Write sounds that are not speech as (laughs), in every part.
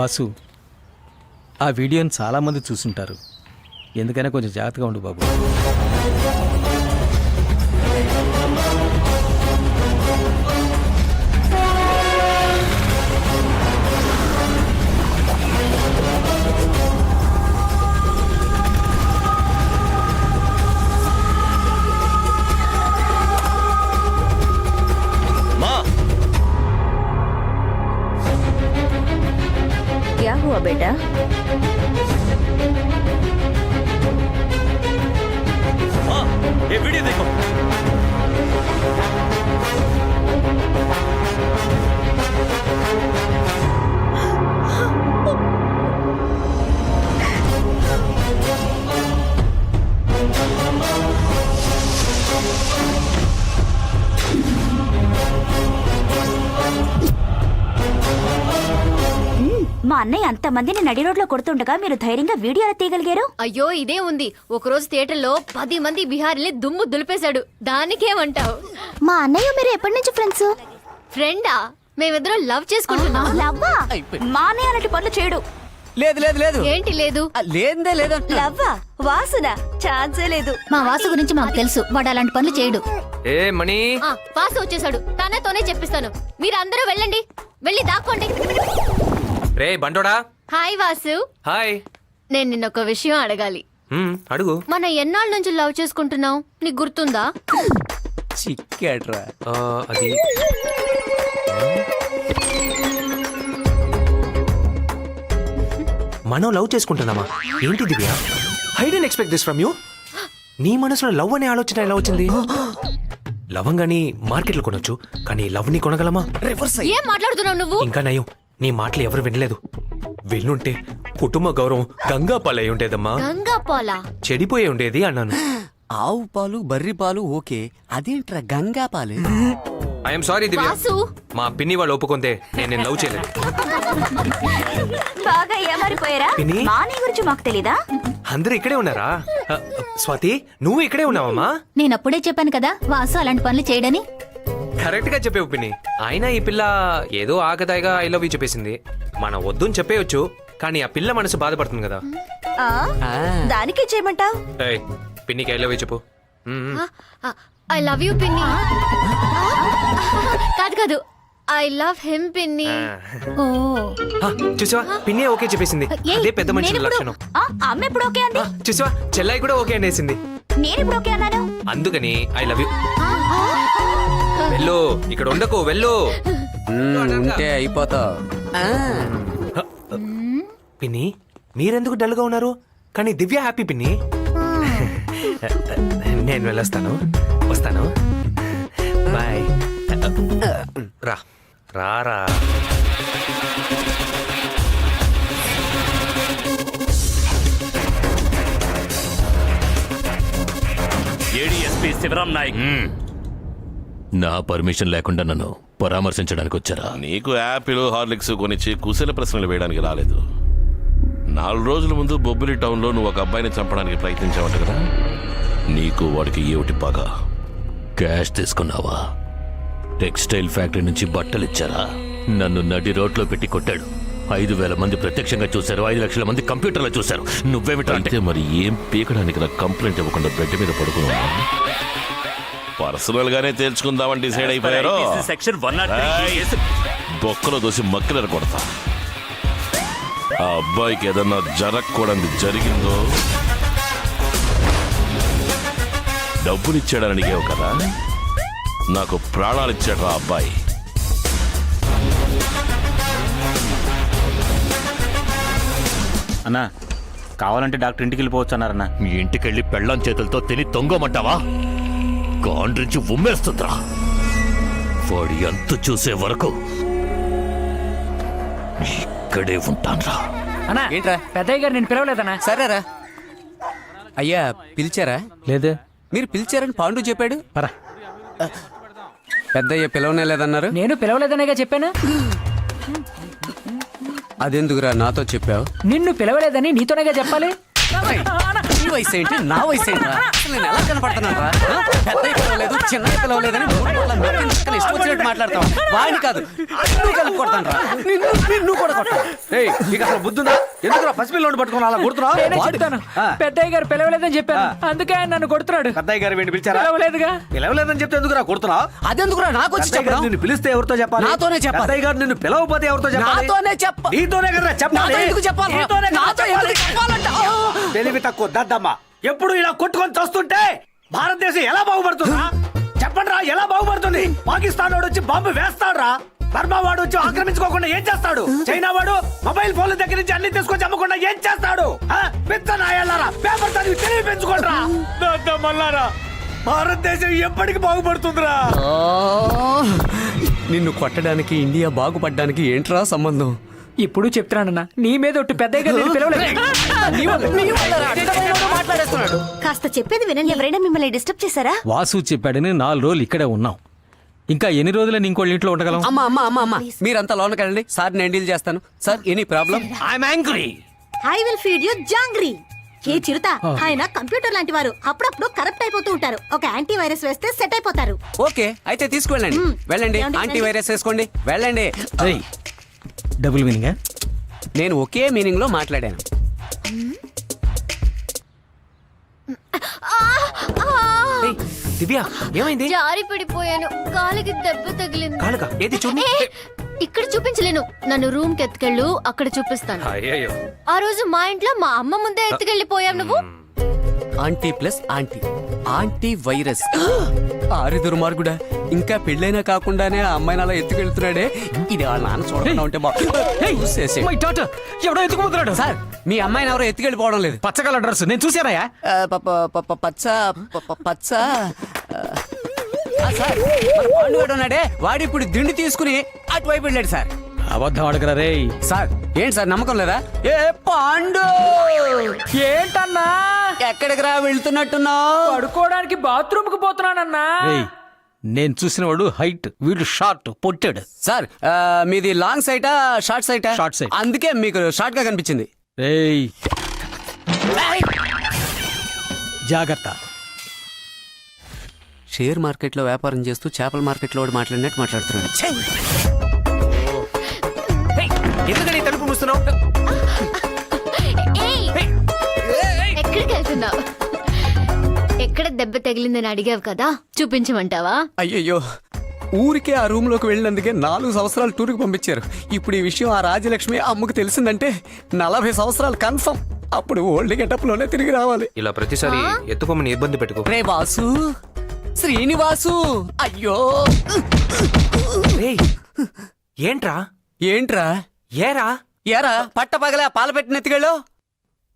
Boss ఆ వీడియోని చాలామంది చూసుంటారు. ఎందుకైనా కొంచెం జాగ్రత్తగా ఉండు బాబు. பேட்டா? అన్నయ్య అంతమందిని నడి రోడ్లో కొడుతుండగా మీరు ధైర్యంగా వీడియో ఎలా తీయగలిగారు? అయ్యో ఇదే ఉంది. ఒకరోజు థియేటర్లో పది మంది బిహారీని దుమ్ము దులిపేశాడు. దానికేమంటావు? మా అన్నయ్య మీరు ఎప్పటి నుంచి ఫ్రెండ్స్? ఫ్రెండా? మేమిద్దరం లవ్ చేసుకుంటున్నాం. లవ్వా? మా అన్నయ్య అలాంటి పనులు చేయడు. లేదు లేదు లేదు. ఏంటి లేదు? లేదే లేదు లవ్వా? వాసున? ఛాన్సే లేదు. మా వాసు గురించి మాకు తెలుసు. వాడు అలాంటి పనులు చేయడు. ఏ మణి? ఆ వాసు వచ్చేసాడు తనతోనే చెప్పిస్తాను. మీరు అందరూ వెళ్ళండి. వెళ్ళి దాక్కోండి. రే బండోడా. హాయ్ వాసు. హాయ్. నేను నిన్న ఒక విషయం అడగాలి. అడుగు. మన ఎన్నాళ్ళ నుంచి లవ్ చేసుకుంటున్నావు? నీకు గుర్తుందా? చిక్కాడ్రా. ఆ, అది. మనం లవ్ చేసుకుంటున్నామా? ఏంటి Divya? I didn't expect this from you నీ మనసులో లవ్ అనే ఆలోచన ఎలా వచ్చింది? లవంగాని మార్కెట్లో కొనొచ్చు కానీ లవ్ని కొనగలమా రివర్స్ ఏం మాట్లాడుతున్నావు నువ్వు? ఇంకా నయం. నీ మాటలు ఎవరు వినలేదు. వినుంటే కుటుంబ గౌరవం గంగా పాలై ఉండేదమ్మా. గంగా పోలా చెడిపోయి ఉండేది అన్నాను. (gasps) ఆవు పాలు బర్రి పాలు ఓకే. అదేంట్రా గంగా పాలు ఐఎమ్ సారీ దివ్య. వాసు. మా పిన్ని వాళ్ళు ఒప్పుకుంటే నేను నేను లవ్ చేయలేదు. బాగా ఏమారిపోయారా? పిన్ని? మా అన్నయ్య గురించి మాకు తెలీదా? అందరూ ఇక్కడే ఉన్నారా? ఆ, స్వాతి నువ్వు ఇక్కడే ఉన్నావమ్మా? నేను అప్పుడే చెప్పాను కదా వాసు అలాంటి పనులు చేయడని. కరెక్ట్గా చెప్పేవు పిన్ని అయినా ఈ పిల్ల ఏదో ఆకతాయిగా ఐ లవ్ యూ చెప్పేసింది. మన వద్దని చెప్పేయొచ్చు కానీ ఆ పిల్ల మనసు బాధపడుతుంది కదా. దానికే చేయమంటావు? ఏయ్ పిన్నికి ఐ లవ్ యూ చెప్పు. మ్మ్. ఐ లవ్ యూ పిన్ని. కాదు కాదు. ఐ లవ్ హిమ్ పిన్ని. ఓ. ఆ, చూసావా? పిన్ని ఓకే చెప్పేసింది. ఏయ్, అదే పెద్ద మనుషుల నేనెప్పుడు- లక్షణం. ఆ, అమ్మ ఎప్పుడు ఓకే అంది? ఆ, చూసావా? చెల్లాయి కూడా ఓకే అనేసింది. నేను ఇప్పుడు ఓకే అన్నాను? అందుకని ఐ లవ్ యూ వెళ్ళు. ఇక్కడ ఉండకు వెళ్ళు. ఉంటే అయిపోతావు పిన్ని మీరెందుకు డల్గా ఉన్నారు? కానీ దివ్య హ్యాపీ పిన్ని. నేను వెళ్ళొస్తాను. వస్తాను. బాయ్. రా. రా రా. ఏడీఎస్పీ శివరాం నాయక్. నా పర్మిషన్ లేకుండా నన్ను పరామర్శించడానికి వచ్చారా నీకు యాపిల్ హార్లిక్స్ కొనిచ్చి కుశల ప్రశ్నలు వేయడానికి రాలేదు. నాలుగు రోజుల ముందు బొబ్బిలి టౌన్లో నువ్వు ఒక అబ్బాయిని చంపడానికి ప్రయత్నించావంట కదా? నీకు వాడికి ఏమిటి పగ క్యాష్ తీసుకున్నావా? టెక్స్టైల్ ఫ్యాక్టరీ నుంచి బట్టలు ఇచ్చారా నన్ను నడి రోడ్లో పెట్టి కొట్టాడు. ఐదు వేల మంది ప్రత్యక్షంగా చూశారు ఐదు లక్షల మంది కంప్యూటర్లో చూశారు. నువ్వేమిటంటే మరి ఏం పీకడానికి నాకు కంప్లైంట్ ఇవ్వకుండా బెడ్ మీద పడుకున్నా పర్సనల్ గానే తేల్చుకుందామని డిసైడ్ అయిపోయారో. సెక్షన్ వన్ నాట్ ఏయ్, బొక్కలో దోసి మక్కలేరు కొడతా ఆ అబ్బాయికి ఏదన్నా జరగకూడదు జరిగిందో డబ్బులు ఇచ్చాడని అడిగావు కదా? నాకు ప్రాణాలు ఇచ్చాడు ఆ అబ్బాయి. అన్నా కావాలంటే డాక్టర్ ఇంటికి వెళ్ళిపోవచ్చు అన్నారన్నా. మీ ఇంటికెళ్ళి పెళ్ళాం చేతులతో తిని తొంగమంటావా? కాండ్రించి ఉమ్మేస్తుందిరా. వాడి అంతు చూసే వరకు ఇక్కడే ఉంటాన్రా. అన్నా ఏంట్రా? పెద్దయ్య గారు నేను పిలవలేదన్నా. సరేరా. అయ్యా పిలిచారా? లేదే. మీరు పిలిచారని పాండు చెప్పాడు? పరా పెద్దయ్య పిలవనే లేదన్నారు. నేను పిలవలేదనేగా చెప్పాను? అదెందుకురా నాతో చెప్పావు? నిన్ను పిలవలేదని నీతోనేగా చెప్పాలి? వయసు ఏంటి? నా వయసు ఏంట్రా? అసలు నేను ఎలా కనపడుతున్నాను రా పెద్ద పిలవలేదు చిన్న పిలవలేదని ఇష్టం వచ్చినట్టు మాట్లాడతాం. వాడిని కాదు నువ్వు కలిపి కొడతాను రా నిన్ను నిన్ను కూడా కొడతాను ఏయ్ నీకు అసలు బుద్ధుందా? ఎందుకు పసిపిల్లని పట్టుకుని అలా కొడుతున్నావు? పెద్దయ్య గారు పిలవలేదని చెప్పాను. అందుకే ఆయన నన్ను కొడుతున్నాడు. పెద్దయ్య గారు వెండి పిలిచారా? పిలవలేదుగా? పిలవలేదని చెప్తే ఎందుకు రా కొడుతున్నావు అదెందుకురా నాకు వచ్చి చెప్పడం. నిన్ను పిలిస్తే ఎవరితో చెప్పాలి? నాతోనే చెప్పాలి. పెద్దయ్య గారు నిన్ను పిలవకపోతే ఎవరితో చెప్పాలి? నాతోనే చెప్ప నీతోనే కదా చెప్పాలి. ఎందుకు చెప్పాలి? రా? నాతో ఎందుకు చెప్పాలంట? తెలివి తక్కువ దద్దమ్మ ఎప్పుడు ఇలా కొట్టుకొని చస్తుంటే భారతదేశం ఎలా బాగుపడుతుందా? చెప్పండి రా ఎలా బాగుపడుతుంది? పాకిస్తాన్ వాడు వచ్చి బాంబు వేస్తాడు రా బర్మా వాడు వచ్చి ఆక్రమించుకోకుండా ఏం చేస్తాడు? చైనా వాడు మొబైల్ ఫోన్ల దగ్గర నుంచి అన్ని తీసుకొచ్చి అమ్మకుండా ఏం చేస్తాడు? ఆ? పెద్ద నాయాలారా పేపర్ చదివి తెలివి పెంచుకోండిరా. దద్దమ్మల్లారా భారతదేశం ఎప్పటికి బాగుపడుతుందిరా. నిన్ను కొట్టడానికి ఇండియా బాగుపడడానికి ఏంట్రా సంబంధం? ఇప్పుడు చెప్తున్నానన్నా నీ మీద ఒట్టు నేను పిలవలేదు. మాట్లాడేస్తున్నాడు. కాస్త చెప్పేది వినండి. ఎవరైనా మిమ్మల్ని డిస్టర్బ్ చేశారా? వాసు చెప్పాడని నాలుగు రోజులు ఇక్కడే ఉన్నాం. ఇంకా ఎన్ని రోజులని ఇంకోళ్ళ ఇంట్లో ఉండగలం? అమ్మా అమ్మా అమ్మా అమ్మా. మీరంతా లోనకి వెళ్ళండి సార్ నేను డీల్ చేస్తాను. Sir any problem? I'm angry I will feed you jangri. ఏ చిరుత ఆయన కంప్యూటర్ లాంటి వారు. అప్పుడప్పుడు కరప్ట్ అయిపోతూ ఉంటారు. ఒక యాంటీ వైరస్ వేస్తే సెట్ అయిపోతారు. ఓకే అయితే తీసుకువెళ్ళండి. వెళ్ళండి. యాంటీ వైరస్ వేసుకోండి. వెళ్ళండి. డబుల్ మీనింగా? నేను ఒకే మీనింగ్లో మాట్లాడాను ఏయ్, దివ్య ఏమైంది? జారి పడిపోయాను కాలికి దెబ్బ తగిలింది. కాలుగా ఏది చూడు ఏ, ఇక్కడ చూపించలేను. నన్ను రూమ్కి ఎత్తుకెళ్ళు అక్కడ చూపిస్తాను. అయ్యో ఆ రోజు మా ఇంట్లో మా అమ్మ ముందే ఎత్తుకెళ్ళిపోయావు నువ్వు? Aunty plus aunty. Aunty virus. ఆరి దుర్మార్గుడా. ఇంకా పెళ్ళైనా కాకుండానే ఆ అమ్మాయిని అలా ఎత్తుకెళ్తున్నాడే? ఇది వాళ్ళ నాన్న చూడకుండా ఉంటే బాగుంది మై డాటర్ ఎవడో ఎత్తుకుపోతున్నాడు? సార్ మీ అమ్మాయిని ఎవరో ఎత్తుకెళ్ళిపోవడం లేదు. పచ్చగల డ్రెస్ నేను ప- పచ్చ పచ్చ. సార్ పాండుగాడు ఉన్నాడే వాడు ఇప్పుడు దిండు తీసుకుని అటువైపు వెళ్ళాడు సార్. అబద్ధం అడగరా రేయ్ సార్ ఏంటి సార్ నమ్మకం లేదా? ఏ పాండు! ఏంటన్నా? ఎక్కడికి రా వెళ్తున్నట్టున్నావు? పడుకోవడానికి బాత్రూమ్కు పోతున్నానన్నా నేను చూసిన వాడు హైట్ వీడు షార్ట్ పొట్టాడు. సార్ మీది లాంగ్ సైటా షార్ట్ సైటా? Short sight. అందుకే మీకు షార్ట్గా కనిపించింది. రేయ్. జాగ్రత్త. షేర్ మార్కెట్లో వ్యాపారం చేస్తూ చేపల మార్కెట్లో వాడు మాట్లాడినట్టు మాట్లాడుతున్నాడు! ఎందుకని తలుపు మూస్తున్నావు? ఏయ్! ఎక్కడికి వెళ్తున్నావు? ఎక్కడ దెబ్బ తగిలిందని అడిగావు కదా? చూపించమంటావా? అయ్యయ్యో! ఊరికే ఆ రూమ్లోకి వెళ్ళినందుకే నాలుగు సంవత్సరాలు టూర్కి పంపించారు. ఇప్పుడు ఈ విషయం ఆ రాజలక్ష్మి అమ్మకు తెలిసిందంటే నలభై సంవత్సరాలు కన్ఫర్మ్. అప్పుడు ఓల్డ్ గెటప్లోనే తిరిగి రావాలి. ఇలా ప్రతిసారి ఎత్తుకోమని ఇబ్బంది పెట్టుకో. రే వాసు శ్రీనివాసు! అయ్యో! ఏంట్రా? ఏంట్రా? ఏరా? ఏరా? పట్ట పగలే పాల పెట్టిన ఎత్తుకెళ్ళు.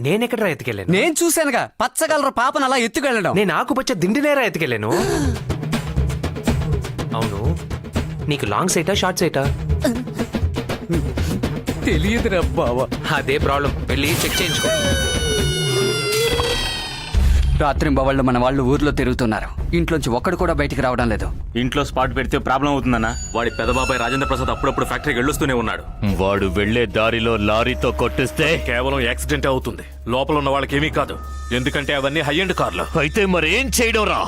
నేనెక్కడరా ఎత్తుకెళ్ళాను? నేను చూశానుగా. పచ్చగలర పాపను అలా ఎత్తుకెళ్ళడం. నేను ఆకుపచ్చ దిండినేరా ఎత్తుకెళ్ళాను. అవును. నీకు లాంగ్ సైటా షార్ట్ సైటా తెలియదురా బావా. అదే ప్రాబ్లం వెళ్ళి చెక్ చేయించుకో. రాత్రి వాళ్ళు మన వాళ్ళు ఊర్లో తిరుగుతున్నారు. ఇంట్లోంచి ఒక్కడు కూడా బయటికి రావడం లేదు. ఇంట్లో స్పాట్ పెడితే ప్రాబ్లం అవుతుందన్నా. వాడి పెదబాబాయ్ రాజేంద్ర ప్రసాద్ అప్పుడప్పుడు ఫ్యాక్టరీకి వెళ్ళొస్తూనే ఉన్నాడు. వాడు వెళ్ళే దారిలో లారీతో కొట్టిస్తే కేవలం యాక్సిడెంట్ అవుతుంది. లోపల ఉన్న వాళ్ళకి ఏమీ కాదు. ఎందుకంటే అవన్నీ హై ఎండ్ కార్లు. అయితే మరేం చేయడం రా?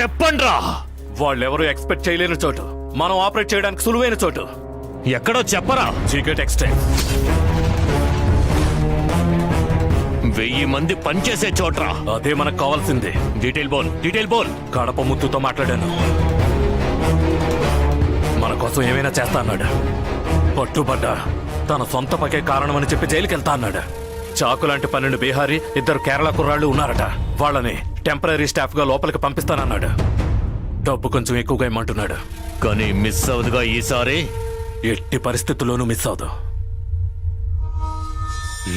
చెప్పండి రా. వాళ్ళెవరూ ఎక్స్పెక్ట్ చేయలేని చోటు. మనం ఆపరేట్ చేయడానికి సులువైన చోటు. ఎక్కడో చెప్పరా? చీకట్ ఎక్స్టైల్ వెయ్యి మంది పనిచేసే చోట్రా. అదే మనకు కావాల్సింది. డీటెయిల్ బోల్ డీటెయిల్ బోల్. కడప ముత్తుతో మాట్లాడాను. మన కోసం ఏమైనా చేస్తా అన్నాడు. పట్టుబడ్డా తన సొంత పకే కారణమని చెప్పి జైలుకి వెళ్తా అన్నాడు. చాకు లాంటి పన్నెండు బీహారీ ఇద్దరు కేరళ కుర్రాళ్ళు ఉన్నారట. వాళ్ళని టెంపరీ స్టాఫ్గా లోపలికి పంపిస్తానన్నాడు. డబ్బు కొంచెం ఎక్కువగా ఇమ్మంటున్నాడు. కానీ మిస్ అవుదుగా ఈసారి? ఎట్టి పరిస్థితుల్లోనూ మిస్ అవదు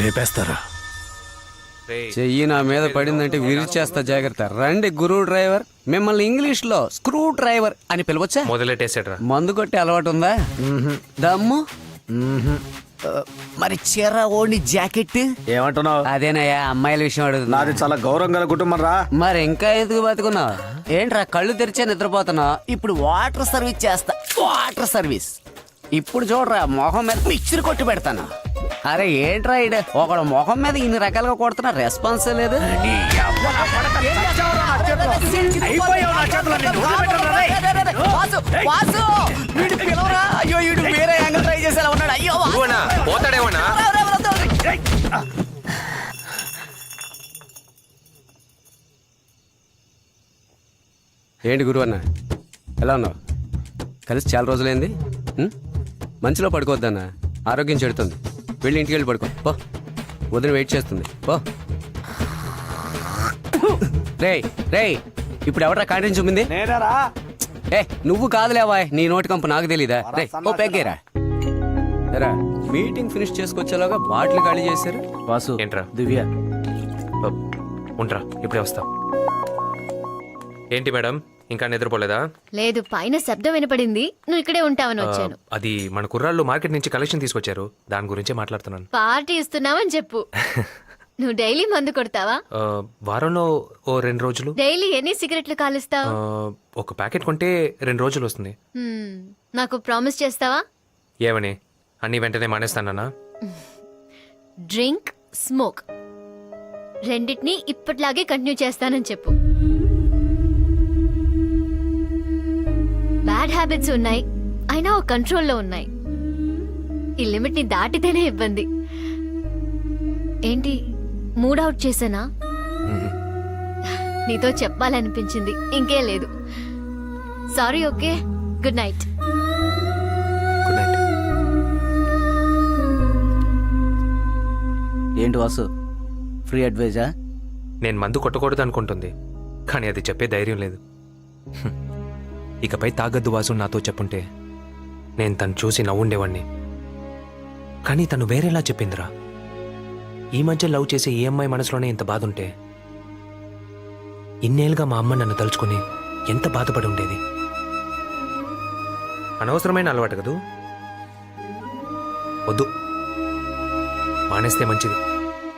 లేపేస్తారా? చెయ్యి నా మీద పడిందంటే విరిచేస్తా జాగ్రత్త. రండి గురు డ్రైవర్. మిమ్మల్ని ఇంగ్లీష్లో స్క్రూ డ్రైవర్ అని పిలవచ్చా? మొదలెట్టేసాడ్రా మందు కొట్టే అలవాటు ఉందా దమ్ము? మరి చీర ఓడి జాకెట్? ఏమంటున్నావు? అదేనయ్యా అమ్మాయిల విషయం అడుగుతున్నా. నాది చాలా గౌరవం గల కుటుంబం రా. మరి ఇంకా ఎందుకు బతుకున్నావు? ఏంట్రా కళ్ళు తెరిచే నిద్రపోతున్నావు? ఇప్పుడు వాటర్ సర్వీస్ చేస్తా. Water service. ఇప్పుడు చూడరా మొహం మీద మిక్చర్ కొట్టి పెడతాను. అరే ఏంట్రా ఇడు ఒకడు మొహం మీద ఇన్ని రకాలుగా కొడుతున్నా రెస్పాన్స్ లేదు. అయ్యో వీడు వేరే యాంగిల్ ట్రై చేసేలా ఉన్నాడు. అయ్యో పోతాడేమన్నా? రేయ్. ఏంటి గురువు అన్న? ఎలా ఉన్నావు? కలిసి చాలా రోజులైంది? మంచిలో పడుకోవద్దన్న ఆరోగ్యం చెడుతుంది. వెళ్ళి ఇంటికి వెళ్ళి పడుకో. పో. వదిన వెయిట్ చేస్తుంది. పో. రేయ్ రేయ్ ఇప్పుడు ఎవరా కాంటీన్ చూపింది నేనేరా. ఏ నువ్వు కాదులేవా నీ నోటి కంపు నాకు తెలీదా? రే ఓ పెగ్గేరా ఎరా మీటింగ్ ఫినిష్ చేసుకొచ్చేలాగా బాటిల్ ఖాళీ చేశారు? వాసు ఏంట్రా? దివ్య. ఉంటా ఇప్పుడే వస్తా. ఏంటి మేడం? ఇంకా నిద్రపోలేదా? లేదు పైన శబ్దం వినపడింది. నువ్వు ఇక్కడే ఉంటావని వచ్చాను. అది మన కుర్రాళ్ళు మార్కెట్ నుంచి కలెక్షన్ తీసుకొచ్చారు. దాని గురించే మాట్లాడుతున్నాను. పార్టీ ఇస్తున్నావని చెప్పు. (laughs) నువ్వు డైలీ మందు కొడతావా? వారంలో ఓ రెండు రోజులు. డైలీ ఎన్ని సిగరెట్లు కాలుస్తావు? ఒక ప్యాకెట్ కొంటే రెండు రోజులు వస్తుంది. నాకు ప్రామిస్ చేస్తావా? ఏమని? అన్ని వెంటనే మానేస్తానన్నా? Drink smoke. రెండిటిని ఇప్పట్లాగే కంటిన్యూ చేస్తానని చెప్పు. బ్యాడ్ హ్యాబిట్స్ ఉన్నాయి అయినా ఒక కంట్రోల్లో ఉన్నాయి. ఈ లిమిట్ని దాటితేనే ఇబ్బంది. ఏంటి మూడ్ అవుట్ చేసానా నీతో చెప్పాలనిపించింది ఇంకే లేదు. Sorry okay? Good night. ఏంటి వాసు? ఫ్రీ అడ్వైజా? నేను మందు కొట్టకూడదు అనుకుంటుంది కానీ అది చెప్పే ధైర్యం లేదు. ఇకపై తాగద్దు వాసు నాతో చెప్పుంటే నేను తను చూసి నవ్వుండేవాణ్ణి. కానీ తను వేరేలా చెప్పిందిరా. ఈ మధ్య లవ్ చేసే ఏ అమ్మాయి మనసులోనే ఇంత బాధ ఉంటే ఇన్నేళ్ళుగా మా అమ్మ నన్ను తలుచుకుని ఎంత బాధపడి ఉండేది? అనవసరమైన అలవాటు కదూ? వద్దు. మానేస్తే మంచిది.